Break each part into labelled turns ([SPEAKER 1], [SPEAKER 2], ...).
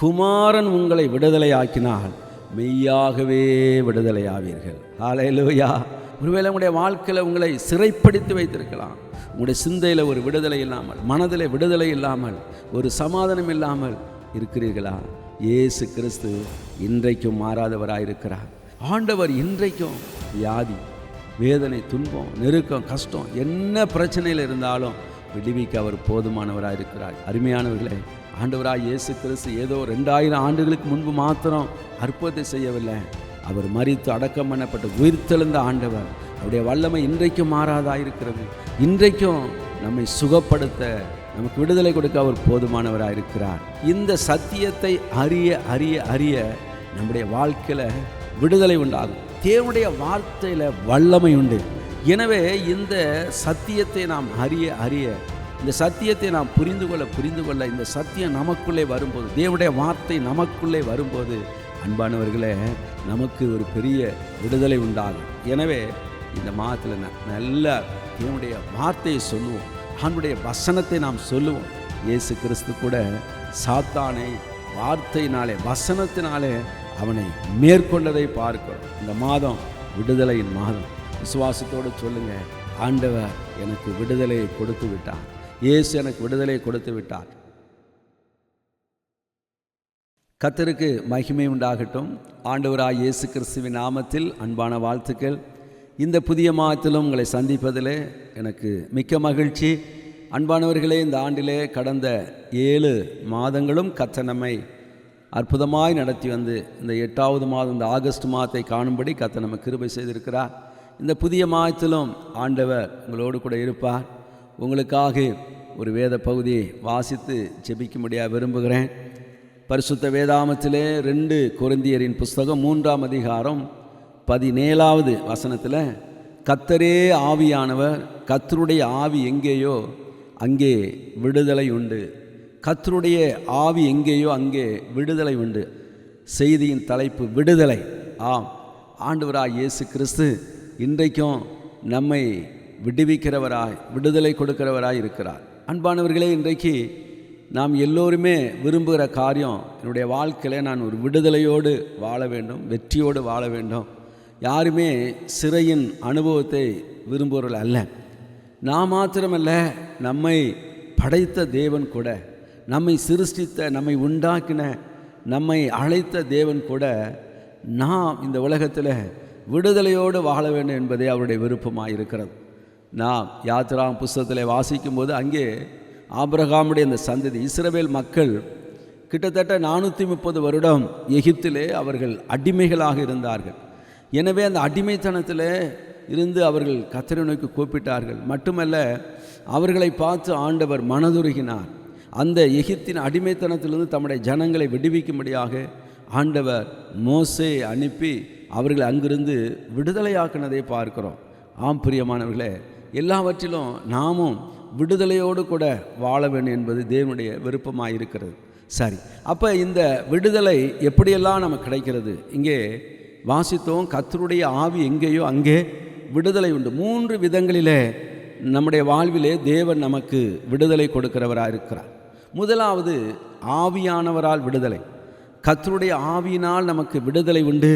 [SPEAKER 1] குமாரன் உங்களை விடுதலையாக்கினால் மெய்யாகவே விடுதலையாவீர்கள். ஹalleluya ஒருவேளை உங்களுடைய வாழ்க்கையில் உங்களை சிறைப்படுத்தி வைத்திருக்கலாம். உங்களுடைய சிந்தையில் ஒரு விடுதலை இல்லாமல் மனதில் விடுதலை இல்லாமல் ஒரு சமாதானம் இல்லாமல் இருக்கிறீர்களா? இயேசு கிறிஸ்து இன்றைக்கும் மாறாதவராயிருக்கிறார். ஆண்டவர் இன்றைக்கும் வியாதி வேதனை துன்பம் நெருக்கம் கஷ்டம் என்ன பிரச்சனையில் இருந்தாலும் விடுவிக்க அவர் போதுமானவராக இருக்கிறார் அருமையானவர்களே ஆண்டவராக இயேசு கிறிஸ்து ஏதோ ரெண்டாயிரம் ஆண்டுகளுக்கு முன்பு மாத்திரம் அற்புதத்தை செய்யவில்லை. அவர் மறித்து அடக்கம் பண்ணப்பட்ட உயிர்த்தெழுந்த ஆண்டவர். அவருடைய வல்லமை இன்றைக்கும் மாறாதாக இருக்கிறது இன்றைக்கும் நம்மை சுகப்படுத்த நமக்கு விடுதலை கொடுக்க அவர் போதுமானவராக இருக்கிறார். இந்த சத்தியத்தை அறிய அறிய அறிய நம்முடைய வாழ்க்கையில் விடுதலை உண்டாகும். தேவனுடைய வார்த்தையில் வல்லமை உண்டு. எனவே இந்த சத்தியத்தை நாம் அறிய அறிய இந்த சத்தியத்தை நாம் புரிந்து கொள்ள புரிந்து கொள்ள இந்த சத்தியம் நமக்குள்ளே வரும்போது தேவனுடைய வார்த்தை நமக்குள்ளே வரும்போது அன்பானவர்களே நமக்கு ஒரு பெரிய விடுதலை உண்டாகும். எனவே இந்த மாதத்தில் ந- நல்ல தேவனுடைய வார்த்தையை சொல்லுவோம். அவனுடைய வசனத்தை நாம் சொல்லுவோம். இயேசு கிறிஸ்து கூட சாத்தானை வார்த்தையினாலே வசனத்தினாலே அவனை மேற்கொண்டதை பார்க்கிறோம். இந்த மாதம் விடுதலையின் மாதம். விசுவாசத்தோடு சொல்லுங்க ஆண்டவர் எனக்கு விடுதலையை கொடுத்து விட்டார். இயேசு எனக்கு விடுதலை கொடுத்து விட்டார். கத்தருக்கு மகிமை உண்டாகட்டும். ஆண்டவராய் இயேசு கிறிஸ்துவின் நாமத்தில் அன்பான வாழ்த்துக்கள். இந்த புதிய மாதத்திலும் உங்களை சந்திப்பதிலே எனக்கு மிக்க மகிழ்ச்சி. அன்பானவர்களே இந்த ஆண்டிலே கடந்த ஏழு மாதங்களும் கத்த நம்மை அற்புதமாய் நடத்தி வந்து இந்த எட்டாவது மாதம் இந்த ஆகஸ்ட் மாதத்தை காணும்படி கத்த நம்ம கிருபை செய்திருக்கிறார். இந்த புதிய மாதத்திலும் ஆண்டவர் உங்களோடு கூட இருப்பார். உங்களுக்காக ஒரு வேத பகுதியை வாசித்து ஜெபிக்கும்படியாக விரும்புகிறேன். பரிசுத்த வேதாமத்திலே ரெண்டு குருந்தியரின் புஸ்தகம் மூன்றாம் அதிகாரம் பதினேழாவது வசனத்தில் கத்தரே ஆவியானவர் கத்தருடைய ஆவி எங்கேயோ அங்கே விடுதலை உண்டு. கத்தருடைய ஆவி எங்கேயோ அங்கே விடுதலை உண்டு. செய்தியின் தலைப்பு விடுதலை. ஆம். ஆண்டவராக இயேசு கிறிஸ்து இன்றைக்கும் நம்மை விடுவிக்கிறவராய் விடுதலை கொடுக்கிறவராய் இருக்கிறார். அன்பானவர்களே இன்றைக்கு நாம் எல்லோருமே விரும்புகிற காரியம் என்னுடைய வாழ்க்கையில் நான் ஒரு விடுதலையோடு வாழ வேண்டும் வெற்றியோடு வாழ வேண்டும். யாருமே சிறையின் அனுபவத்தை விரும்புகிறவர்கள் அல்ல. நான் மாத்திரமல்ல நம்மை படைத்த தேவன் கூட நம்மை சிருஷ்டித்த நம்மை உண்டாக்கின நம்மை அழைத்த தேவன் கூட நாம் இந்த உலகத்தில் விடுதலையோடு வாழ வேண்டும் என்பதே அவருடைய விருப்பமாக இருக்கிறது நாம் யாத்ராம் புஸ்தகத்தில் வாசிக்கும்போது அங்கே ஆபிரகாமுடைய அந்த சந்ததி இஸ்ரவேல் மக்கள் கிட்டத்தட்ட நானூற்றி முப்பது வருடம் எகிப்திலே அவர்கள் அடிமைகளாக இருந்தார்கள். எனவே அந்த அடிமைத்தனத்தில் இருந்து அவர்கள் கத்திரை நோய்க்கு கூப்பிட்டார்கள். மட்டுமல்ல அவர்களை பார்த்து ஆண்டவர் மனதுருகினார். அந்த எகிப்தின் அடிமைத்தனத்திலிருந்து தம்முடைய ஜனங்களை விடுவிக்கும்படியாக ஆண்டவர் மோசே அனுப்பி அவர்களை அங்கிருந்து விடுதலையாக்குனதை பார்க்கிறோம். ஆம் பிரியமானவர்களே எல்லாவற்றிலும் நாமும் விடுதலையோடு கூட வாழ வேண்டும் என்பது தேவனுடைய விருப்பமாக இருக்கிறது சரி அப்போ இந்த விடுதலை எப்படியெல்லாம் நமக்கு கிடைக்கிறது? இங்கே வாசித்தோம் கத்தருடைய ஆவி எங்கேயோ அங்கே விடுதலை உண்டு. மூன்று விதங்களிலே நம்முடைய வாழ்விலே தேவன் நமக்கு விடுதலை கொடுக்கிறவராக இருக்கிறார். முதலாவது ஆவியானவரால் விடுதலை. கத்தருடைய ஆவியினால் நமக்கு விடுதலை உண்டு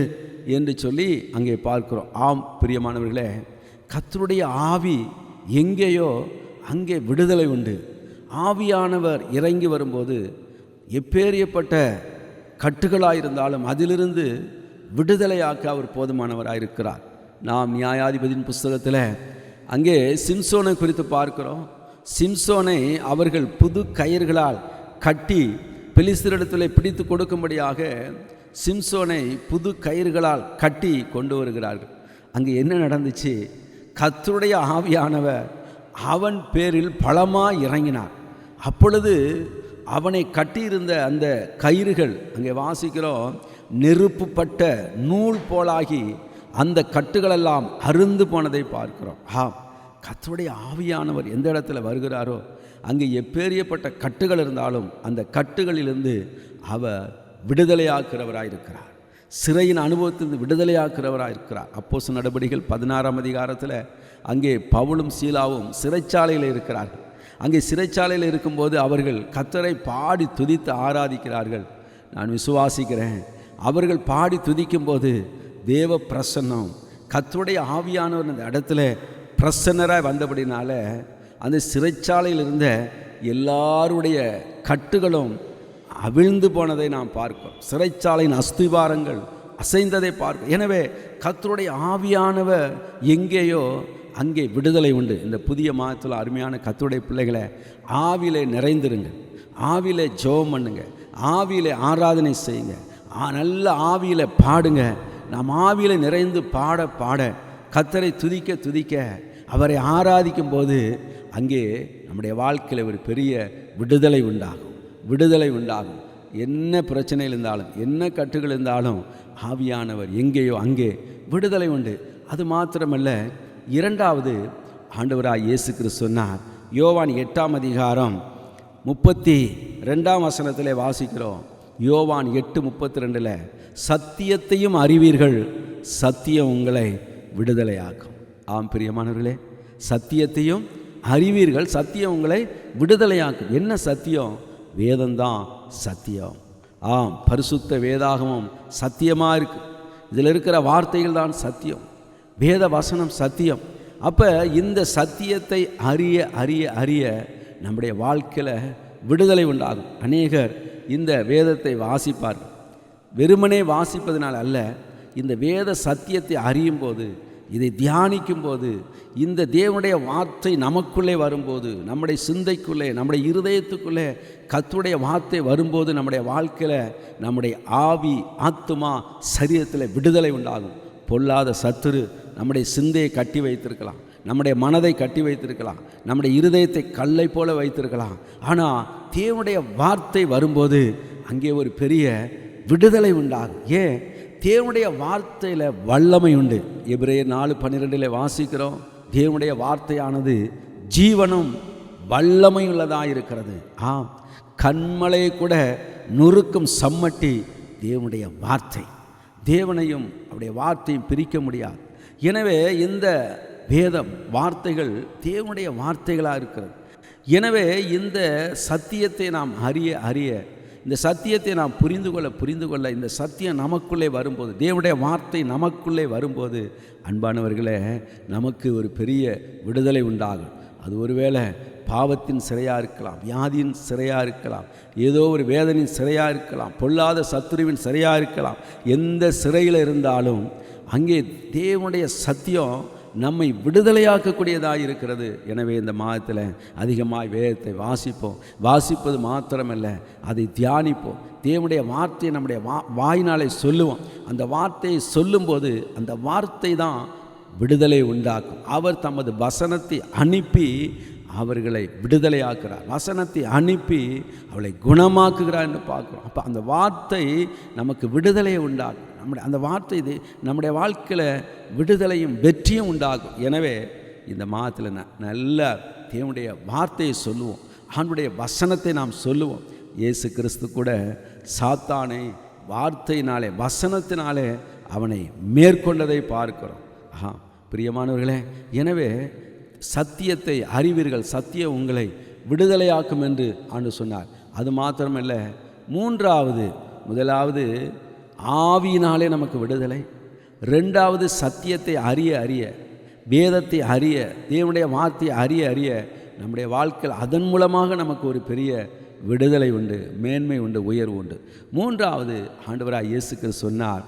[SPEAKER 1] என்று சொல்லி அங்கே பார்க்கிறோம். ஆம் பிரியமானவர்களே கத்தருடைய ஆவி எங்கேயோ அங்கே விடுதலை உண்டு. ஆவியானவர் இறங்கி வரும்போது எப்பேறியப்பட்ட கட்டுகளாக இருந்தாலும் அதிலிருந்து விடுதலையாக்க அவர் போதுமானவராக இருக்கிறார் நாம் நியாயாதிபதியின் புஸ்தகத்தில் அங்கே சிம்சோனை குறித்து பார்க்கிறோம். சிம்சோனை அவர்கள் புது கயிர்களால் கட்டி பெலிஸ்தரிடத்தில் பிடித்து கொடுக்கும்படியாக சிம்சோனை புது கயிர்களால் கட்டி கொண்டு வருகிறார்கள். அங்கே என்ன நடந்துச்சு? கத்தருடைய ஆவியானவர் அவன் பேரில் பலமாக இறங்கினார். அப்பொழுது அவனை கட்டியிருந்த அந்த கயிறுகள் அங்கே வாசிக்கிறோம் நெருப்புப்பட்ட நூல் போலாகி அந்த கட்டுகளெல்லாம் அருந்து போனதை பார்க்கிறோம். ஆ கத்தருடைய ஆவியானவர் எந்த இடத்துல வருகிறாரோ அங்கே எப்பேறியப்பட்ட கட்டுகள் இருந்தாலும் அந்த கட்டுகளிலிருந்து அவர் விடுதலையாக்குறவராக இருக்கிறார் சிறையின் அனுபவத்திலிருந்து விடுதலையாக்குறவராக இருக்கிறார் அப்போஸ் நடவடிக்கைகள் பதினாறாம் அதிகாரத்தில் அங்கே பவுலும் சீலாவும் சிறைச்சாலையில் இருக்கிறார்கள். அங்கே சிறைச்சாலையில் இருக்கும்போது அவர்கள் கத்தரை பாடி துதித்து ஆராதிக்கிறார்கள். நான் விசுவாசிக்கிறேன். அவர்கள் பாடி துதிக்கும்போது தேவ பிரசன்னம் கத்துடைய ஆவியானவர் அந்த இடத்துல பிரசன்னராக வந்தபடினால அந்த சிறைச்சாலையில் இருந்த எல்லாருடைய கட்டுகளும் அவிழ்ந்து போனதை நாம் பார்க்கிறோம். சிறைச்சாலையின் அஸ்திவாரங்கள் அசைந்ததை பார்க்க எனவே கத்தருடைய ஆவியானவர் எங்கேயோ அங்கே விடுதலை உண்டு. இந்த புதிய மாதத்தில் அருமையான கத்துடைய பிள்ளைகளை ஆவிலே நிறைந்திருங்க. ஆவிலே ஜோம் பண்ணுங்க. ஆவியிலே ஆராதனை செய்யுங்க. நல்ல ஆவியில் பாடுங்க. நாம் ஆவியில் நிறைந்து பாட பாட கத்தரை துதிக்க துதிக்க அவரை ஆராதிக்கும் போது அங்கே நம்முடைய வாழ்க்கையில் ஒரு பெரிய விடுதலை உண்டாகும். விடுதலை உண்டாகும். என்ன பிரச்சனையில் இருந்தாலும் என்ன கட்டுகள் இருந்தாலும் ஆவியானவர் எங்கேயோ அங்கே விடுதலை உண்டு. அது மாத்திரமல்ல இரண்டாவது ஆண்டவராக இயேசு கிறிஸ்து சொன்னார் யோவான் எட்டாம் அதிகாரம் முப்பத்தி ரெண்டாம் வசனத்தில் வாசிக்கிறோம். யோவான் எட்டு முப்பத்தி ரெண்டில் சத்தியத்தையும் அறிவீர்கள் சத்தியம் உங்களை விடுதலையாக்கும். ஆம் பிரியமானவர்களே சத்தியத்தையும் அறிவீர்கள் சத்தியம் உங்களை விடுதலையாக்கும். என்ன சத்தியம்? வேதம்தான் சத்தியம். ஆம் பரிசுத்த வேதாகமம் சத்தியமாக இருக்குது இதில் இருக்கிற வார்த்தைகள் தான் சத்தியம். வேத வசனம் சத்தியம். அப்போ இந்த சத்தியத்தை அறிய அறிய அறிய நம்முடைய வாழ்க்கையில் விடுதலை உண்டாகும். அநேகர் இந்த வேதத்தை வாசிப்பார்கள். வெறுமனே வாசிப்பதனால் அல்ல இந்த வேத சத்தியத்தை அறியும் போது இதை தியானிக்கும் போது இந்த தேவனுடைய வார்த்தை நமக்குள்ளே வரும்போது நம்முடைய சிந்தைக்குள்ளே நம்முடைய இருதயத்துக்குள்ளே கத்துடைய வார்த்தை வரும்போது நம்முடைய வாழ்க்கையில் நம்முடைய ஆவி ஆத்மா சரீரத்தில் விடுதலை உண்டாகும். பொல்லாத சத்துரு நம்முடைய சிந்தையை கட்டி வைத்திருக்கலாம். நம்முடைய மனதை கட்டி வைத்திருக்கலாம். நம்முடைய இருதயத்தை கல்லை போல வைத்திருக்கலாம். ஆனால் தேவனுடைய வார்த்தை வரும்போது அங்கே ஒரு பெரிய விடுதலை உண்டாகும். ஏன்? தேவனுடைய வார்த்தையில் வல்லமை உண்டு எபிரேயர் நாலு பன்னிரெண்டில் வாசிக்கிறோம். தேவனுடைய வார்த்தையானது ஜீவனும் வல்லமையுள்ளதாக இருக்கிறது. ஆம். கண்மலையை கூட நுறுக்கும் சம்மட்டி தேவனுடைய வார்த்தை. தேவனையும் அவருடைய வார்த்தையும் பிரிக்க முடியாது. எனவே இந்த வேதம் வார்த்தைகள் தேவனுடைய வார்த்தைகளாக இருக்கிறது. எனவே இந்த சத்தியத்தை நாம் அறிய அறிய இந்த சத்தியத்தை நாம் புரிந்து கொள்ள புரிந்து கொள்ள இந்த சத்தியம் நமக்குள்ளே வரும்போது தேவனுடைய வார்த்தை நமக்குள்ளே வரும்போது அன்பானவர்களே நமக்கு ஒரு பெரிய விடுதலை உண்டாகும். அது ஒருவேளை பாவத்தின் சிறையாக இருக்கலாம் வியாதியின் சிறையாக இருக்கலாம் ஏதோ ஒரு வேதனையின் சிறையாக இருக்கலாம் பொல்லாத சத்துருவின் சிறையாக இருக்கலாம் எந்த சிறையில் இருந்தாலும் அங்கே தேவனுடைய சத்தியம் நம்மை விடுதலையாக்கக்கூடியதாக இருக்கிறது எனவே இந்த மாதத்தில் அதிகமாக வேதத்தை வாசிப்போம். வாசிப்பது மாத்திரமல்ல அதை தியானிப்போம். தேவனுடைய வார்த்தையை நம்முடைய வா வாயினாலே சொல்லுவோம். அந்த வார்த்தையை சொல்லும்போது அந்த வார்த்தை தான் விடுதலை உண்டாக்கும். அவர் தமது வசனத்தை அனுப்பி அவர்களை விடுதலையாக்குறார் வசனத்தை அனுப்பி அவளை குணமாக்குகிறார் என்று பார்க்குறோம். அப்போ அந்த வார்த்தை நமக்கு விடுதலையை உண்டாக்கும். நம்முடைய அந்த வார்த்தை இது நம்முடைய வாழ்க்கையில் விடுதலையும் வெற்றியும் உண்டாகும். எனவே இந்த மாதத்தில் ந நல்ல தேவனுடைய வார்த்தையை சொல்லுவோம். ஆண்டுடைய வசனத்தை நாம் சொல்லுவோம். இயேசு கிறிஸ்து கூட சாத்தானை வார்த்தையினாலே வசனத்தினாலே அவனை மேற்கொண்டதை பார்க்கிறோம். ஆஹா பிரியமானவர்களே எனவே சத்தியத்தை அறிவீர்கள். சத்தியம் உங்களை விடுதலையாக்கும் என்று ஆண்டு சொன்னார். அது மாத்திரமல்ல மூன்றாவது முதலாவது ஆவியினாலே நமக்கு விடுதலை. ரெண்டாவது சத்தியத்தை அறிய அறிய வேதத்தை அறிய தேவனுடைய வார்த்தை அறிய அறிய நம்முடைய வாழ்க்கையில் அதன் மூலமாக நமக்கு ஒரு பெரிய விடுதலை உண்டு மேன்மை உண்டு உயர்வு உண்டு. மூன்றாவது ஆண்டவராக இயேசுக்கு சொன்னார்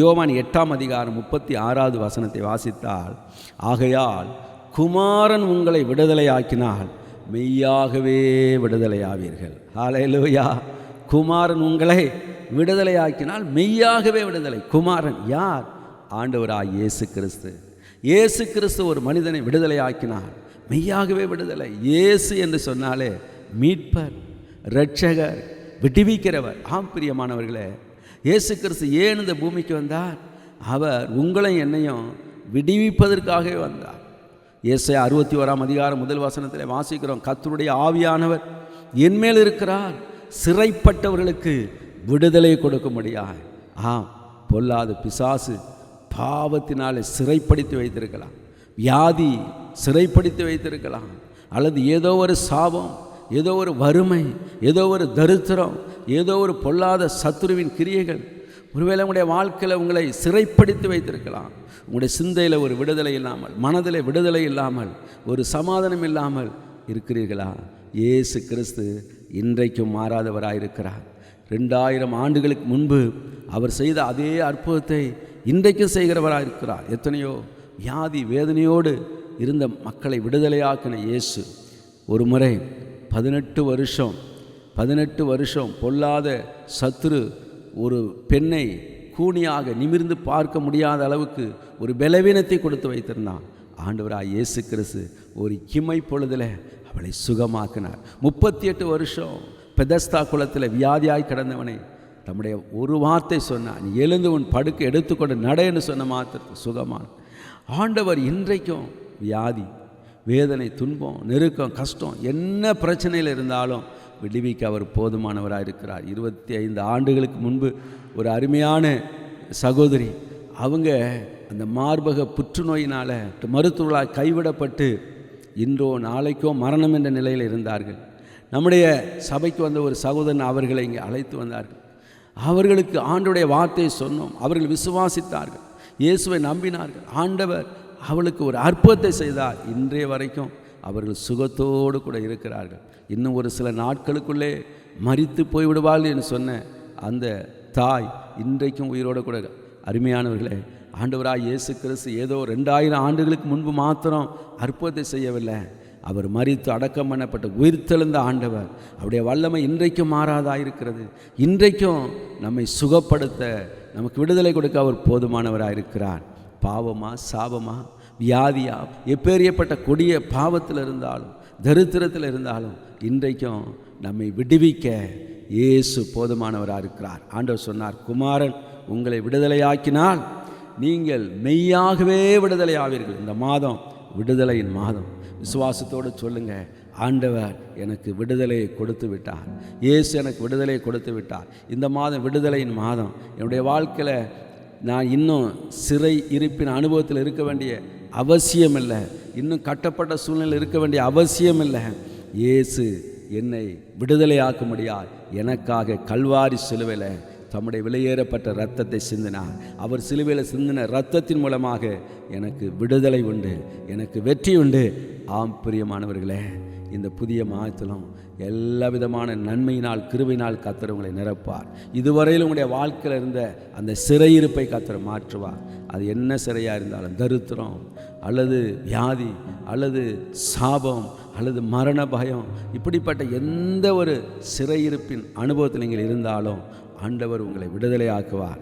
[SPEAKER 1] யோவான் எட்டாம் அதிகாரம் முப்பத்தி ஆறாவது வசனத்தை வாசித்தால் ஆகையால் குமாரன் உங்களை விடுதலையாக்கினால் மெய்யாகவே விடுதலையாவீர்கள். ஆலையிலோயா குமாரன் உங்களை விடுதலையாக்கினால் மெய்யாகவே விடுதலை. குமாரன் யார்? ஆண்டவராய் இயேசு கிறிஸ்து. இயேசு கிறிஸ்து ஒரு மனிதனை விடுதலையாக்கினார் மெய்யாகவே விடுதலை. இயேசு என்று சொன்னாலே மீட்பர் இரட்சகர் விடுவிக்கிறவர். ஆம் பிரியமானவர்களே இயேசு கிறிஸ்து ஏன் இந்த பூமிக்கு வந்தார்? அவர் உங்களையும் என்னையும் விடுவிப்பதற்காகவே வந்தார். இயேசை அறுபத்தி ஓராம் அதிகாரம் முதல் வசனத்தில் வாசிக்கிறோம் கத்தருடைய ஆவியானவர் என்மேல் இருக்கிறார் சிறைப்பட்டவர்களுக்கு விடுதலை கொடுக்க முடியாது ஆம் பொல்லாத பிசாசு பாவத்தினாலே சிறைப்படுத்தி வைத்திருக்கலாம். வியாதி சிறைப்படுத்தி வைத்திருக்கலாம். அல்லது ஏதோ ஒரு சாபம் ஏதோ ஒரு வறுமை ஏதோ ஒரு தரித்திரம் ஏதோ ஒரு பொல்லாத சத்துருவின் கிரியைகள். ஒருவேளை உங்களுடைய வாழ்க்கையில் உங்களை சிறைப்படுத்தி வைத்திருக்கலாம். உங்களுடைய சிந்தையில் ஒரு விடுதலை இல்லாமல் மனதில் விடுதலை இல்லாமல் ஒரு சமாதானம் இல்லாமல் இருக்கிறீர்களா? இயேசு கிறிஸ்து இன்றைக்கும் மாறாதவராக இருக்கிறார் ரெண்டாயிரம் ஆண்டுகளுக்கு முன்பு அவர் செய்த அதே அற்புதத்தை இன்றைக்கும் செய்கிறவராக இருக்கிறார். எத்தனையோ வியாதி வேதனையோடு இருந்த மக்களை விடுதலையாக்கின இயேசு. ஒரு முறை பதினெட்டு வருஷம் பதினெட்டு வருஷம் பொல்லாத சத்துரு ஒரு பெண்ணை கூனியாக நிமிர்ந்து பார்க்க முடியாத அளவுக்கு ஒரு பலவீனத்தை கொடுத்து வைத்திருந்தான். ஆண்டவராக இயேசு கிறிஸ்து ஒரு கிமை பொழுதில் அவளை சுகமாக்கினார். முப்பத்தி எட்டு வருஷம் பெதஸ்தா குளத்தில் வியாதியாய் கிடந்தவனை தம்முடைய ஒரு வார்த்தை சொன்னான் நீ எழுந்து உன் படுக்கை எடுத்துக்கொண்டு நடைன்னு சொன்ன மாத்திரத்து சுகமான. ஆண்டவர் இன்றைக்கும் வியாதி வேதனை துன்பம் நெருக்கம் கஷ்டம் என்ன பிரச்சனையில் இருந்தாலும் விடுவிக்க அவர் போதுமானவராக இருக்கிறார். இருபத்தி ஐந்து ஆண்டுகளுக்கு முன்பு ஒரு அருமையான சகோதரி அவங்க அந்த மார்பக புற்றுநோயினால் மருத்துவர்களால் கைவிடப்பட்டு இன்றோ நாளைக்கோ மரணம் என்ற நிலையில் இருந்தார்கள். நம்முடைய சபைக்கு வந்த ஒரு சகோதரன் அவர்களை இங்கே அழைத்து வந்தார்கள். அவர்களுக்கு ஆண்டுடைய வார்த்தையை சொன்னோம். அவர்கள் விசுவாசித்தார்கள். இயேசுவை நம்பினார்கள். ஆண்டவர் அவளுக்கு ஒரு அற்புதத்தை செய்தார். இன்றைய வரைக்கும் அவர்கள் சுகத்தோடு கூட இருக்கிறார்கள். இன்னும் ஒரு சில நாட்களுக்குள்ளே மறித்து போய்விடுவாள் என்று சொன்ன அந்த தாய் இன்றைக்கும் உயிரோடு கூட அருமையானவர்களே ஆண்டவராக இயேசு கிறிஸ்து ஏதோ ரெண்டாயிரம் ஆண்டுகளுக்கு முன்பு மாத்திரம் அற்புதத்தை செய்யவில்லை. அவர் மறித்து அடக்கம் பண்ணப்பட்ட உயிர்த்தெழுந்த ஆண்டவர். அவருடைய வல்லமை இன்றைக்கும் மாறாதாயிருக்கிறது இன்றைக்கும் நம்மை சுகப்படுத்த நமக்கு விடுதலை கொடுக்க அவர் போதுமானவராக இருக்கிறார். பாவமா சாபமா வியாதியா எப்பேறியப்பட்ட கொடிய பாவத்தில் இருந்தாலும் தரித்திரத்தில் இருந்தாலும் இன்றைக்கும் நம்மை விடுவிக்க இயேசு போதுமானவராக இருக்கிறார். ஆண்டவர் சொன்னார் குமாரன் உங்களை விடுதலையாக்கினால் நீங்கள் மெய்யாகவே விடுதலை ஆவீர்கள் இந்த மாதம் விடுதலையின் மாதம். விசுவாசத்தோடு சொல்லுங்க. ஆண்டவர் எனக்கு விடுதலையை கொடுத்து விட்டார். இயேசு எனக்கு விடுதலையை கொடுத்து விட்டார். இந்த மாதம் விடுதலையின் மாதம். என்னுடைய வாழ்க்கையில் நான் இன்னும் சிறை இருப்பின் அனுபவத்தில் இருக்க வேண்டிய அவசியம் இல்லை இன்னும் கட்டப்பட்ட சூழ்நிலை இருக்க வேண்டிய அவசியம் இல்லை இயேசு என்னை விடுதலையாக்கும்படியால் எனக்காக கல்வாரி சிலுவையில் தம்முடைய விலையேறப்பட்ட இரத்தத்தை சிந்தினார். அவர் சிலுவையில் சிந்தின இரத்தத்தின் மூலமாக எனக்கு விடுதலை உண்டு எனக்கு வெற்றி உண்டு. ஆம் பிரியமானவர்களே இந்த புதிய மாதத்திலும் எல்லா விதமான நன்மையினால் கிருவினால் கத்தர் உங்களை நிரப்பார் இதுவரையில் உங்களுடைய வாழ்க்கையில் இருந்த அந்த சிறையிருப்பை கத்தர் மாற்றுவார். அது என்ன சிறையாக இருந்தாலும் தரித்திரம் அல்லது வியாதி அல்லது சாபம் அல்லது மரண பயம் இப்படிப்பட்ட எந்த ஒரு சிறையிருப்பின் அனுபவத்தில் நீங்கள் இருந்தாலும் ஆண்டவர் உங்களை விடுதலையாக்குவார்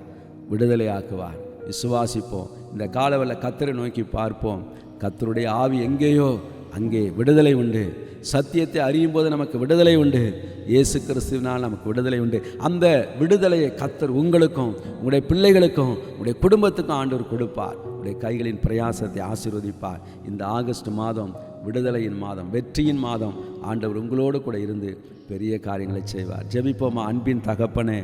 [SPEAKER 1] விடுதலையாக்குவார். விசுவாசிப்போம். இந்த காலவல்ல கத்தரை நோக்கி பார்ப்போம். கத்தருடைய ஆவி எங்கேயோ அங்கே விடுதலை உண்டு. சத்தியத்தை அறியும் போது நமக்கு விடுதலை உண்டு. இயேசு கிறிஸ்துவினால் நமக்கு விடுதலை உண்டு. அந்த விடுதலையை கத்தர் உங்களுக்கும் உங்களுடைய பிள்ளைகளுக்கும் உங்களுடைய குடும்பத்துக்கும் ஆண்டவர் கொடுப்பார். உடைய கைகளின் பிரயாசத்தை ஆசீர்வதிப்பார். இந்த ஆகஸ்ட் மாதம் விடுதலையின் மாதம் வெற்றியின் மாதம் ஆண்டவர் உங்களோடு கூட இருந்து பெரிய காரியங்களை செய்வார். ஜெபிப்போமா அன்பின் தகப்பனே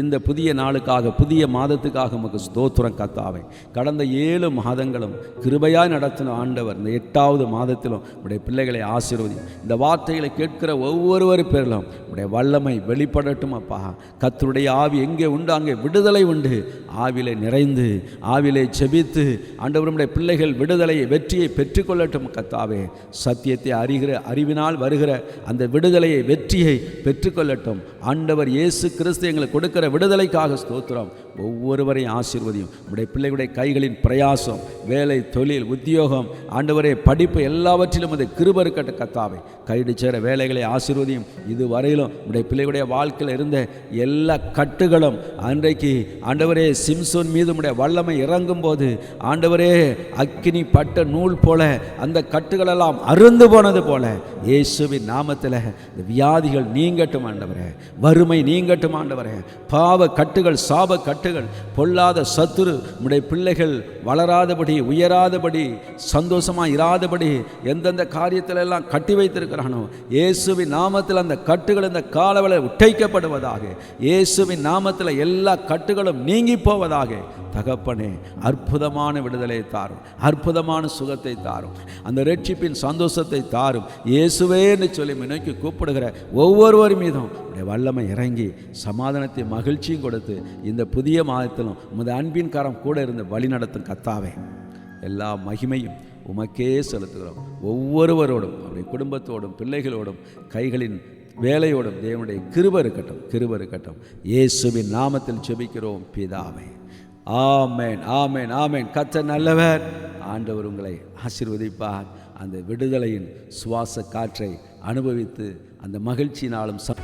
[SPEAKER 1] இந்த புதிய நாளுக்காக புதிய மாதத்துக்காக உமக்கு ஸ்தோத்திரம் கத்தாவே கடந்த ஏழு மாதங்களும் கிருபையாய் நடத்தின ஆண்டவர் இந்த எட்டாவது மாதத்திலும் உடைய பிள்ளைகளை ஆசீர்வதி இந்த வார்த்தைகளை கேட்கிற ஒவ்வொருவர் பேரிலும் உடைய வல்லமை வெளிப்படட்டும் அப்பா. கத்தருடைய ஆவி எங்கே உண்டு அங்கே விடுதலை உண்டு. ஆவிலே நிறைந்து ஆவிலே செபித்து ஆண்டவருடைய பிள்ளைகள் விடுதலையை வெற்றியை பெற்றுக்கொள்ளட்டும் கத்தாவே சத்தியத்தை அறிகிற அறிவினால் வருகிற அந்த விடுதலையை வெற்றியை பெற்றுக்கொள்ளட்டும். ஆண்டவர் இயேசு கிறிஸ்து எங்களுக்கு கொடுக்கிற விடுதலைக்காக ஸ்தோத்திரம். ஒவ்வொருவரையும் ஆசீர்வதியும். உடைய பிள்ளைகளுடைய கைகளின் பிரயாசம் வேலை தொழில் உத்தியோகம் ஆண்டவரே படிப்பு எல்லாவற்றிலும் அது கிருபருக்கட்ட கத்தாவை. கைடு சேர வேலைகளை ஆசீர்வதியும். இதுவரையிலும் உடைய பிள்ளைகளுடைய வாழ்க்கையில் இருந்த எல்லா கட்டுகளும் அன்றைக்கு ஆண்டவரே சிம்சோன் மீது உடைய வல்லமை இறங்கும் போது ஆண்டவரே அக்கினி பட்ட நூல் போல அந்த கட்டுகளெல்லாம் அருந்து போனது போல இயேசுவின் நாமத்தில் இந்த வியாதிகள் நீங்கட்டும் ஆண்டவரே. வறுமை நீங்கட்டும் ஆண்டவரே. பாவ கட்டுகள் சாப கட்டுகள் பொல்லாத சத்துரு உடைய பிள்ளைகள் வளராதபடி உயராதபடி சந்தோஷமாக இராதபடி எந்தெந்த காரியத்தில் எல்லாம் கட்டி வைத்திருக்கிறானோ இயேசுவின் நாமத்தில் அந்த கட்டுகள் இந்த காலவளை உட்டைக்கப்படுவதாக இயேசுவின் நாமத்தில் எல்லா கட்டுகளும் நீங்கி போவதாக தகப்பனே அற்புதமான விடுதலை தாரும் அற்புதமான சுகத்தை தாரும் அந்த ரட்சிப்பின் சந்தோஷத்தை தாரும். இயேசுவேன்னு சொல்லி நோக்கி கூப்பிடுகிற ஒவ்வொருவர் மீதும் உடைய வல்லமை இறங்கி சமாதானத்தை மகிழ்ச்சியும் கொடுத்து இந்த புதிய மாதத்திலும் உமது அன்பின் காரம் கூட இருந்து வழி நடத்தும் கத்தாவே. எல்லா மகிமையும் உமக்கே செலுத்துகிறோம். ஒவ்வொருவரோடும் அவருடைய குடும்பத்தோடும் பிள்ளைகளோடும் கைகளின் வேலையோடும் தேவனுடைய கிருப இருக்கட்டும் கிருப இருக்கட்டும். இயேசுவின் நாமத்தில் செபிக்கிறோம் பிதாவை. ஆமேன் ஆமேன் ஆமேன். கத்த நல்லவர். ஆண்டவர் உங்களை ஆசீர்வதிப்பார். அந்த விடுதலையின் சுவாச காற்றை அனுபவித்து அந்த மகிழ்ச்சியினாலும் ச